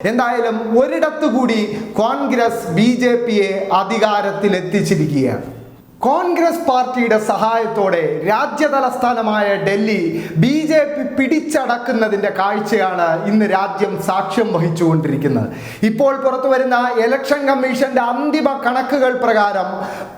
എന്തായാലും ഒരിടത്തുകൂടി Congress B J പിയെ അധികാരത്തിൽ എത്തിച്ചിരിക്കുകയാണ് കോൺഗ്രസ് പാർട്ടിയുടെ സഹായത്തോടെ രാജ്യതലസ്ഥാനമായ ഡൽഹി ബി ജെ പി പിടിച്ചടക്കുന്നതിന്റെ കാഴ്ചയാണ് ഇന്ന് രാജ്യം സാക്ഷ്യം വഹിച്ചുകൊണ്ടിരിക്കുന്നത്. ഇപ്പോൾ പുറത്തു വരുന്ന ഇലക്ഷൻ കമ്മീഷന്റെ അന്തിമ കണക്കുകൾ പ്രകാരം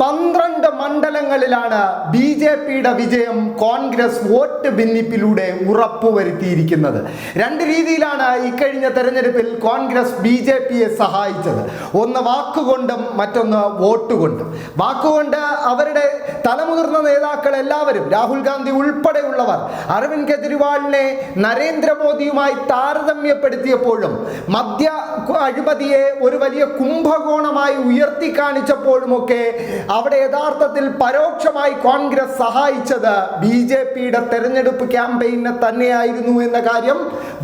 പന്ത്രണ്ട് മണ്ഡലങ്ങളിലാണ് ബി ജെ പിയുടെ വിജയം കോൺഗ്രസ് വോട്ട് ഭിന്നിപ്പിലൂടെ ഉറപ്പുവരുത്തിയിരിക്കുന്നത്. രണ്ട് രീതിയിലാണ് ഇക്കഴിഞ്ഞ തെരഞ്ഞെടുപ്പിൽ കോൺഗ്രസ് ബി ജെ പിയെ സഹായിച്ചത്. ഒന്ന് വാക്കുകൊണ്ടും മറ്റൊന്ന് വോട്ട് കൊണ്ടും വാക്കുകൊണ്ട് അവരുടെ തലമുതിർന്ന നേതാക്കൾ എല്ലാവരും രാഹുൽ ഗാന്ധി ഉൾപ്പെടെയുള്ളവർ അരവിന്ദ് കെജ്രിവാളിനെ നരേന്ദ്രമോദിയുമായി താരതമ്യപ്പെടുത്തിയപ്പോഴും മദ്യ അഴിമതിയെ ഒരു വലിയ കുംഭകോണമായി ഉയർത്തി കാണിച്ചപ്പോഴുമൊക്കെ അവിടെ യഥാർത്ഥത്തിൽ പരോക്ഷമായി കോൺഗ്രസ് സഹായിച്ചത് ബി ജെ പിയുടെ തെരഞ്ഞെടുപ്പ് ക്യാമ്പയിനെ തന്നെയായിരുന്നു എന്ന കാര്യം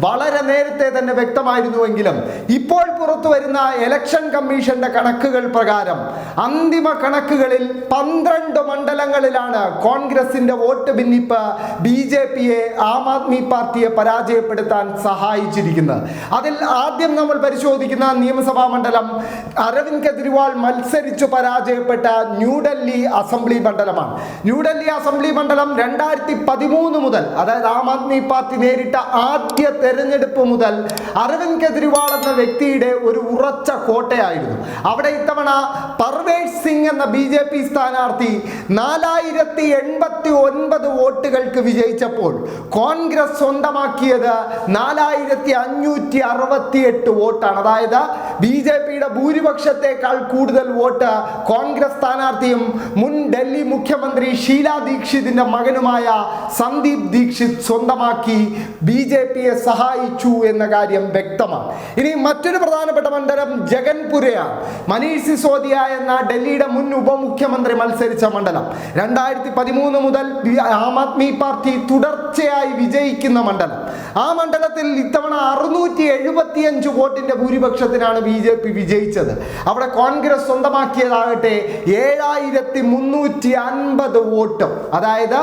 വളരെ നേരത്തെ തന്നെ വ്യക്തമായിരുന്നുവെങ്കിലും ഇപ്പോൾ പുറത്തു വരുന്ന എലക്ഷൻ കമ്മീഷന്റെ കണക്കുകൾ പ്രകാരം അന്തിമ കണക്കുകളിൽ പന്ത്രണ്ട് മണ്ഡലങ്ങളിലാണ് കോൺഗ്രസിന്റെ വോട്ട് ഭിന്നിപ്പ് ബി ജെ പിയെ ആം ആദ്മി പാർട്ടിയെ പരാജയപ്പെടുത്താൻ സഹായിച്ചിരിക്കുന്നത്. അതിൽ ആദ്യം നമ്മൾ പരിശോധിക്കുന്ന നിയമസഭാ മണ്ഡലം അരവിന്ദ് കെജ്രിവാൾ മത്സരിച്ചു പരാജയപ്പെട്ട ന്യൂഡൽഹി അസംബ്ലി മണ്ഡലമാണ്. ന്യൂഡൽഹി അസംബ്ലി മണ്ഡലം രണ്ടായിരത്തി പതിമൂന്ന് മുതൽ അതായത് ആം ആദ്മി പാർട്ടി നേരിട്ട ആദ്യ തെരഞ്ഞെടുപ്പ് മുതൽ അരവിന്ദ് കെജ്രിവാൾ എന്ന വ്യക്തിയുടെ ഒരു ഉറച്ച കോട്ടയായിരുന്നു. അവിടെ ഇത്തവണ പർവേഷ് സിംഗ് എന്ന ബി ജെ പി സ്ഥാനാർത്ഥി നാലായിരത്തി എൺപത്തി ഒൻപത് വോട്ടുകൾക്ക് വിജയിച്ചപ്പോൾ കോൺഗ്രസ് സ്വന്തമാക്കിയത് നാലായിരത്തി അഞ്ഞൂറ്റി അറുപത്തി എട്ട് വോട്ടാണ്. അതായത് ബി ജെ പിയുടെ ഭൂരിപക്ഷത്തെക്കാൾ കൂടുതൽ വോട്ട് കോൺഗ്രസ് സ്ഥാനാർത്ഥിയും മുൻ ഡൽഹി മുഖ്യമന്ത്രി ഷീല ദീക്ഷിതിന്റെ മകനുമായ സന്ദീപ് ദീക്ഷിത് സ്വന്തമാക്കി ബി ജെ പിയെ സഹായിച്ചു എന്ന കാര്യം വ്യക്തമാണ്. ഇനി മറ്റൊരു പ്രധാനപ്പെട്ട മണ്ഡലം ജഗൻപുരയാണ്. മനീഷ് സിസോദിയ എന്ന ഡൽഹിയുടെ മുൻ ഉപമുഖ്യമന്ത്രി മത്സരിച്ച മണ്ഡലം. രണ്ടായിരത്തി പതിമൂന്ന് മുതൽ ആം ആദ്മി പാർട്ടി തുടർച്ചയായി വിജയിക്കുന്ന മണ്ഡലം. ആ മണ്ഡലത്തിൽ ഇത്തവണ അറുന്നൂറ്റി എഴുപത്തിയഞ്ച് വോട്ടിന്റെ ഭൂരിപക്ഷത്തിനാണ് ബി ജെ പി വിജയിച്ചത്. അവിടെ കോൺഗ്രസ് സ്വന്തമാക്കിയതാകട്ടെ ഏഴായിരത്തി മുന്നൂറ്റി അൻപത് വോട്ടും. അതായത്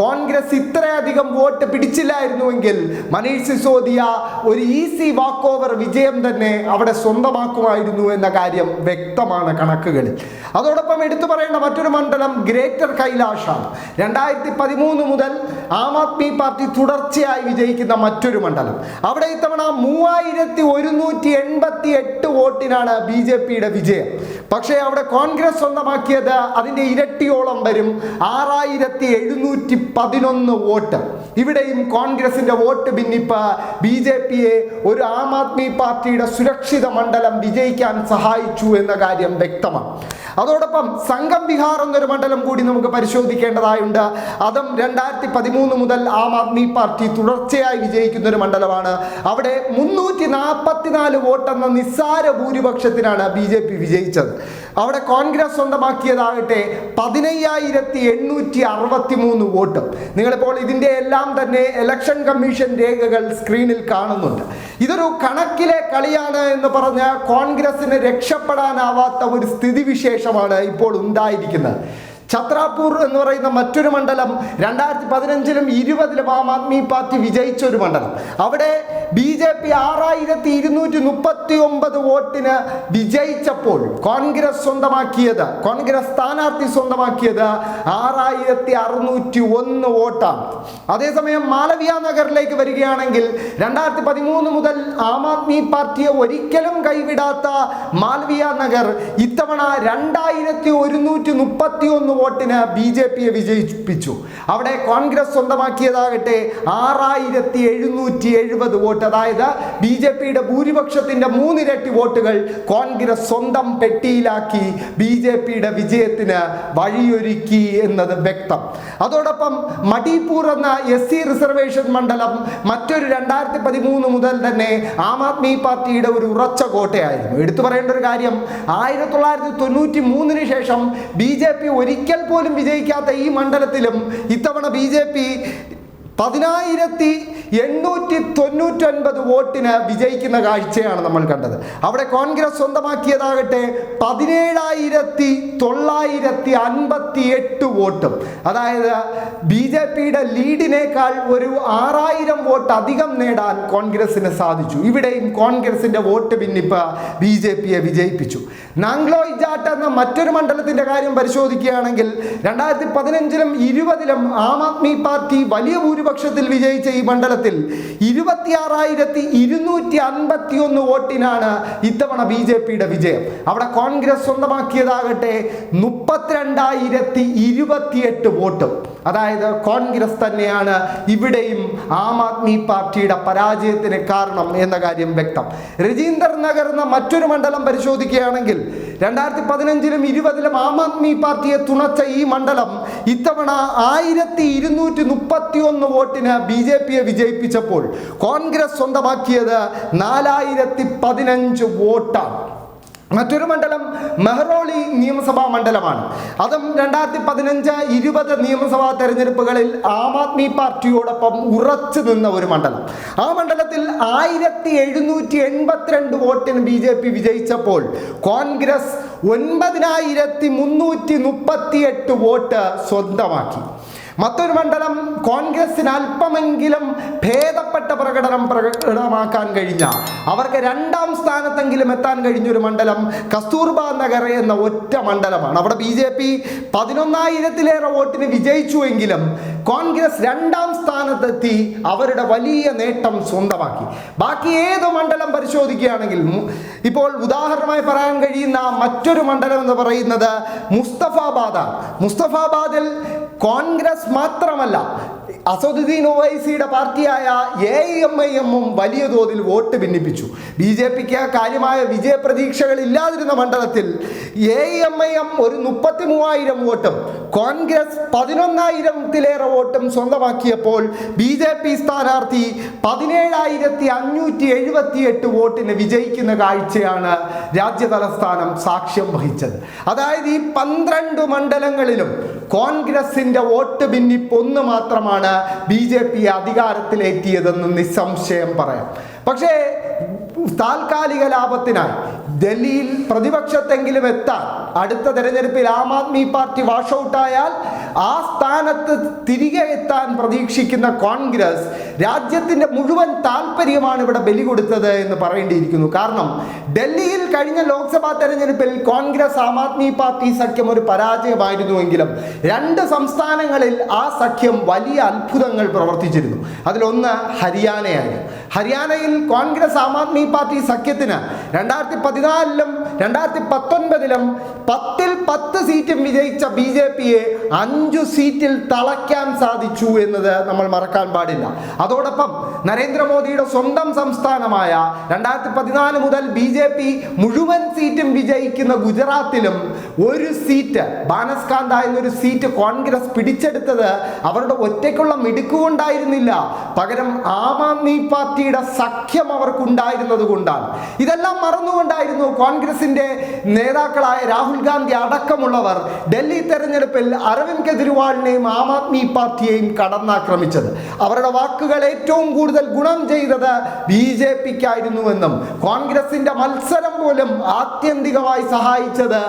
കോൺഗ്രസ് ഇത്രയധികം വോട്ട് പിടിച്ചില്ലായിരുന്നുവെങ്കിൽ മനീഷ് സിസോദിയ ഒരു ഈസി വാക്ക് ഓവർ വിജയം തന്നെ അവിടെ സ്വന്തമാക്കുമായിരുന്നു എന്ന കാര്യം വ്യക്തമാണ് കണക്കുകളിൽ. അതോടൊപ്പം എടുത്തു പറയേണ്ട മറ്റൊരു മണ്ഡലം ഗ്രേറ്റർ കൈലാഷാണ്. രണ്ടായിരത്തി പതിമൂന്ന് മുതൽ ആം ആദ്മി പാർട്ടി തുടർച്ചയായി വിജയിക്കുന്ന മറ്റൊരു മണ്ഡലം. അവിടെ ഇത്തവണ മൂവായിരത്തി ഒരുന്നൂറ്റി എൺപത്തി എട്ട് വോട്ടിനാണ് ബി ജെ പിയുടെ വിജയം. പക്ഷേ അവിടെ കോൺഗ്രസ് സ്വന്തമാക്കിയത് അതിന്റെ ഇരട്ടിയോളം വരും ആറായിരത്തി എഴുന്നൂറ്റി പതിനൊന്ന് വോട്ട്. ഇവിടെയും കോൺഗ്രസിന്റെ വോട്ട് ഭിന്നിപ്പ് ബി ജെ പിയെ ഒരു ആം ആദ്മി പാർട്ടിയുടെ സുരക്ഷിത മണ്ഡലം വിജയിക്കാൻ സഹായിച്ചു എന്ന കാര്യം വ്യക്തമാണ്. അതോടൊപ്പം സംഘം ബിഹാർ എന്നൊരു മണ്ഡലം കൂടി നമുക്ക് പരിശോധിക്കേണ്ടതായുണ്ട്. അതും രണ്ടായിരത്തി പതിമൂന്ന് മുതൽ ആം ആദ്മി പാർട്ടി തുടർച്ചയായി വിജയിക്കുന്ന ഒരു മണ്ഡലമാണ്. അവിടെ മുന്നൂറ്റി നാൽപ്പത്തിനാല് വോട്ടെന്ന നിസ്സാര ഭൂരിപക്ഷത്തിനാണ് ബി ജെ പി വിജയിച്ചത്. അവിടെ കോൺഗ്രസ് സ്വന്തമാക്കിയതാകട്ടെ പതിനയ്യായിരത്തി എണ്ണൂറ്റി അറുപത്തി മൂന്ന് വോട്ട്. നിങ്ങളിപ്പോൾ ഇതിന്റെ എല്ലാം തന്നെ ഇലക്ഷൻ കമ്മീഷൻ രേഖകൾ സ്ക്രീനിൽ കാണുന്നുണ്ട്. ഇതൊരു കണക്കിലെ കളിയാണ് എന്ന് പറഞ്ഞ കോൺഗ്രസിന് രക്ഷപ്പെടാനാവാത്ത ഒരു സ്ഥിതിവിശേഷമാണ് ഇപ്പോൾ ഉണ്ടായിരിക്കുന്നത്. ഛത്രാപൂർ എന്ന് പറയുന്ന മറ്റൊരു മണ്ഡലം രണ്ടായിരത്തി പതിനഞ്ചിലും ഇരുപതിലും ആം ആദ്മി പാർട്ടി വിജയിച്ച ഒരു മണ്ഡലം. അവിടെ ബി ജെ പി ആറായിരത്തി ഇരുന്നൂറ്റി മുപ്പത്തി ഒമ്പത് വോട്ടിന് വിജയിച്ചപ്പോൾ കോൺഗ്രസ് സ്വന്തമാക്കിയത് കോൺഗ്രസ് സ്ഥാനാർത്ഥി സ്വന്തമാക്കിയത് ആറായിരത്തി അറുന്നൂറ്റി ഒന്ന് വോട്ടാണ്. അതേസമയം മാലവിയ നഗറിലേക്ക് വരികയാണെങ്കിൽ രണ്ടായിരത്തി പതിമൂന്ന് മുതൽ ആം ആദ്മി പാർട്ടിയെ ഒരിക്കലും കൈവിടാത്ത മാലവിയ നഗർ ഇത്തവണ രണ്ടായിരത്തി ഒരുന്നൂറ്റി മുപ്പത്തി ഒന്ന് വോട്ടിന് ബി ജെ പിയെ വിജയിപ്പിച്ചു. അവിടെ കോൺഗ്രസ് സ്വന്തമാക്കിയതാകട്ടെ ആറായിരത്തി എഴുന്നൂറ്റി എഴുപത് വോട്ട്. അതായത് ബി ജെ പിയുടെ ഭൂരിപക്ഷത്തിന്റെ മൂന്നിരട്ടി വോട്ടുകൾ കോൺഗ്രസ് സ്വന്തം പെട്ടിയിലാക്കി ബി ജെ പിയുടെ വിജയത്തിന് വഴിയൊരുക്കി എന്നത് വ്യക്തം. അതോടൊപ്പം മടിപ്പൂർ എന്ന എസ് സി റിസർവേഷൻ മണ്ഡലം മറ്റൊരു രണ്ടായിരത്തി പതിമൂന്ന് മുതൽ തന്നെ ആം ആദ്മി പാർട്ടിയുടെ ഒരു ഉറച്ച കോട്ടയായിരുന്നു. എടുത്തു പറയേണ്ട ഒരു കാര്യം ആയിരത്തി തൊള്ളായിരത്തി തൊണ്ണൂറ്റി മൂന്നിന് ശേഷം ബി ജെ പി ഒരിക്കൽ പോലും വിജയിക്കാത്ത ഈ മണ്ഡലത്തിലും ഇത്തവണ ബി ജെ പി പതിനായിരത്തി എണ്ണൂറ്റി തൊണ്ണൂറ്റൊൻപത് വോട്ടിന് വിജയിക്കുന്ന കാഴ്ചയാണ് നമ്മൾ കണ്ടത്. അവിടെ കോൺഗ്രസ് സ്വന്തമാക്കിയതാകട്ടെ പതിനേഴായിരത്തി തൊള്ളായിരത്തി അൻപത്തി എട്ട് വോട്ടും. അതായത് ബി ജെ പിയുടെ ലീഡിനേക്കാൾ ഒരു ആറായിരം വോട്ട് അധികം നേടാൻ കോൺഗ്രസിന് സാധിച്ചു. ഇവിടെയും കോൺഗ്രസിന്റെ വോട്ട് പിന്നിപ്പ് ബി ജെ പിയെ വിജയിപ്പിച്ചു. നാംഗ്ലോ ഇജാട്ട് എന്ന മറ്റൊരു മണ്ഡലത്തിന്റെ കാര്യം പരിശോധിക്കുകയാണെങ്കിൽ രണ്ടായിരത്തി പതിനഞ്ചിലും ഇരുപതിലും ആം ആദ്മി പാർട്ടി വലിയ ഭൂരിപക്ഷത്തിൽ വിജയിച്ച ഈ മണ്ഡലത്തിൽ ഇരുപത്തിയാറായിരത്തി ഇരുന്നൂറ്റി അൻപത്തി ഒന്ന് വോട്ടിനാണ് ഇത്തവണ ബി ജെ പിയുടെ വിജയം. അവിടെ കോൺഗ്രസ് സ്വന്തമാക്കിയതാകട്ടെ മുപ്പത്തിരണ്ടായിരത്തി ഇരുപത്തിയെട്ട് വോട്ടും. അതായത് കോൺഗ്രസ് തന്നെയാണ് ഇവിടെയും ആം ആദ്മി പാർട്ടിയുടെ പരാജയത്തിന് കാരണം എന്ന കാര്യം വ്യക്തം. രജീന്ദർ നഗർ എന്ന മറ്റൊരു മണ്ഡലം പരിശോധിക്കുകയാണെങ്കിൽ രണ്ടായിരത്തി പതിനഞ്ചിലും ഇരുപതിലും ആം ആദ്മി പാർട്ടിയെ തുണച്ച ഈ മണ്ഡലം ഇത്തവണ ആയിരത്തി ഇരുന്നൂറ്റി മുപ്പത്തി ഒന്ന് വോട്ടിന് ബി ജെ പിയെ വിജയിപ്പിച്ചപ്പോൾ കോൺഗ്രസ് സ്വന്തമാക്കിയത് നാലായിരത്തി പതിനഞ്ച് വോട്ടാണ്. മറ്റൊരു മണ്ഡലം മെഹ്റോളി നിയമസഭാ മണ്ഡലമാണ്. അതും രണ്ടായിരത്തി പതിനഞ്ച് ഇരുപത് നിയമസഭാ തെരഞ്ഞെടുപ്പുകളിൽ ആം ആദ്മി പാർട്ടിയോടൊപ്പം ഉറച്ചു നിന്ന ഒരു മണ്ഡലം. ആ മണ്ഡലത്തിൽ ആയിരത്തി എഴുന്നൂറ്റി എൺപത്തിരണ്ട് വോട്ടിന് ബി ജെ പി വിജയിച്ചപ്പോൾ കോൺഗ്രസ് ഒൻപതിനായിരത്തി മുന്നൂറ്റി മുപ്പത്തി എട്ട് വോട്ട് സ്വന്തമാക്കി. മറ്റൊരു മണ്ഡലം കോൺഗ്രസിന് അല്പമെങ്കിലും ഭേദപ്പെട്ട പ്രകടനം പ്രകടമാക്കാൻ കഴിഞ്ഞ അവർക്ക് രണ്ടാം സ്ഥാനത്തെങ്കിലും എത്താൻ കഴിഞ്ഞ ഒരു മണ്ഡലം കസ്തൂർബ നഗർ എന്ന ഒറ്റ മണ്ഡലമാണ്. അവിടെ ബി ജെ പി പതിനൊന്നായിരത്തിലേറെ വോട്ടിന് വിജയിച്ചുവെങ്കിലും കോൺഗ്രസ് രണ്ടാം സ്ഥാനത്തെത്തി അവരുടെ വലിയ നേട്ടം സ്വന്തമാക്കി. ബാക്കി ഏത് മണ്ഡലം പരിശോധിക്കുകയാണെങ്കിൽ ഇപ്പോൾ ഉദാഹരണമായി പറയാൻ കഴിയുന്ന മറ്റൊരു മണ്ഡലം എന്ന് പറയുന്നത് മുസ്തഫാബാദാണ് മുസ്തഫാബാദിൽ കോൺഗ്രസ് മാത്രമല്ല അസദുദ്ദീൻ ഒവൈസിയുടെ പാർട്ടിയായ എ എം ഐ എമ്മും വലിയ തോതിൽ വോട്ട് ഭിന്നിപ്പിച്ചു. ബി ജെ പിക്ക് കാര്യമായ വിജയപ്രതീക്ഷകൾ ഇല്ലാതിരുന്ന മണ്ഡലത്തിൽ എ എം ഐ എം ഒരു മുപ്പത്തി മൂവായിരം വോട്ടും കോൺഗ്രസ് പതിനൊന്നായിരത്തിലേറെ വോട്ടും സ്വന്തമാക്കിയപ്പോൾ ബി ജെ പി സ്ഥാനാർത്ഥി പതിനേഴായിരത്തി അഞ്ഞൂറ്റി എഴുപത്തി എട്ട് വോട്ടിന് വിജയിക്കുന്ന കാഴ്ചയാണ് രാജ്യതലസ്ഥാനം സാക്ഷ്യം വഹിച്ചത്. അതായത് ഈ പന്ത്രണ്ട് മണ്ഡലങ്ങളിലും കോൺഗ്രസിന്റെ വോട്ട് ഭിന്നിപ്പ് ഒന്ന് മാത്രമാണ് ബി ജെ പി അധികാരത്തിലേറ്റിയതെന്ന് നിസ്സംശയം പറയാം. പക്ഷേ താൽക്കാലിക ലാഭത്തിനായി ഡൽഹിയിൽ പ്രതിപക്ഷത്തെങ്കിലും എത്താൻ അടുത്ത തെരഞ്ഞെടുപ്പിൽ ആം ആദ്മി പാർട്ടി വാഷ് ഔട്ടായാൽ ആ സ്ഥാനത്ത് തിരികെ എത്താൻ പ്രതീക്ഷിക്കുന്ന കോൺഗ്രസ് രാജ്യത്തിന്റെ മുഴുവൻ താല്പര്യമാണ് ഇവിടെ ബലി കൊടുത്തത് എന്ന് പറയേണ്ടിയിരിക്കുന്നു. കാരണം ഡൽഹിയിൽ കഴിഞ്ഞ ലോക്സഭാ തെരഞ്ഞെടുപ്പിൽ കോൺഗ്രസ് ആം ആദ്മി പാർട്ടി സഖ്യം ഒരു പരാജയമായിരുന്നുവെങ്കിലും രണ്ട് സംസ്ഥാനങ്ങളിൽ ആ സഖ്യം വലിയ അത്ഭുതങ്ങൾ പ്രവർത്തിച്ചിരുന്നു. അതിലൊന്ന് ഹരിയാനയായിരുന്നു. ഹരിയാനയിൽ കോൺഗ്രസ് ആം ആദ്മി പാർട്ടി സഖ്യത്തിന് രണ്ടായിരത്തി പതിനാലിലും രണ്ടായിരത്തി പത്തൊൻപതിലും പത്തിൽ പത്ത് സീറ്റും വിജയിച്ച ബി ജെ പിയെ അഞ്ചു സീറ്റിൽ തളയ്ക്കാൻ സാധിച്ചു എന്നത് നമ്മൾ മറക്കാൻ പാടില്ല. അതോടൊപ്പം നരേന്ദ്രമോദിയുടെ സ്വന്തം സംസ്ഥാനമായ രണ്ടായിരത്തി പതിനാല് മുതൽ ബി ജെ പി മുഴുവൻ സീറ്റും വിജയിക്കുന്ന ഗുജറാത്തിലും ഒരു സീറ്റ് ബാനസ്കാന്ത എന്നൊരു സീറ്റ് കോൺഗ്രസ് പിടിച്ചെടുത്തത് അവരുടെ ഒറ്റയ്ക്കുള്ള മിടുക്കുകൊണ്ടായിരുന്നില്ല പകരം ആം ആദ്മി പാർട്ടിയുടെ സഖ്യം അവർക്കുണ്ടായിരുന്നത് കൊണ്ടാണ്. ഇതെല്ലാം മറന്നുകൊണ്ടായിരുന്നു കോൺഗ്രസിന്റെ നേതാക്കളായ രാഹുൽ ഗാന്ധി അടക്കമുള്ളവർ ഡൽഹി തെരഞ്ഞെടുപ്പിൽ അരവിന്ദ് കെജ്രിവാളിനെയും ആം ആദ്മി പാർട്ടിയെയും കടന്നാക്രമിച്ചത്. അവരുടെ വാക്കുകൾ ഏറ്റവും കൂടുതൽ ഗുണം ചെയ്തത് ബി ജെ പിക്കായിരുന്നുവെന്നും കോൺഗ്രസിന്റെ മത്സരം പോലും ആത്യന്തികമായി സഹായിച്ചത്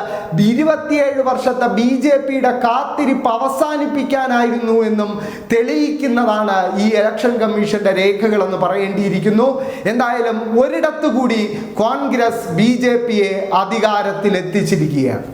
ഇരുപത്തിയേഴ് വർഷത്തെ ബി ജെ പിയുടെ കാത്തിരിപ്പ് അവസാനിപ്പിക്കാനായിരുന്നു എന്നും തെളിയിക്കുന്നതാണ് ഈ ഇലക്ഷൻ കമ്മീഷന്റെ രേഖകൾ എന്ന് പറയേണ്ടിയിരിക്കുന്നു. എന്തായാലും ഒരിടത്തു കൂടി കോൺഗ്രസ് ബി ജെ പിയെ അധികാരത്തിൽ എത്തിച്ചിരിക്കുകയാണ്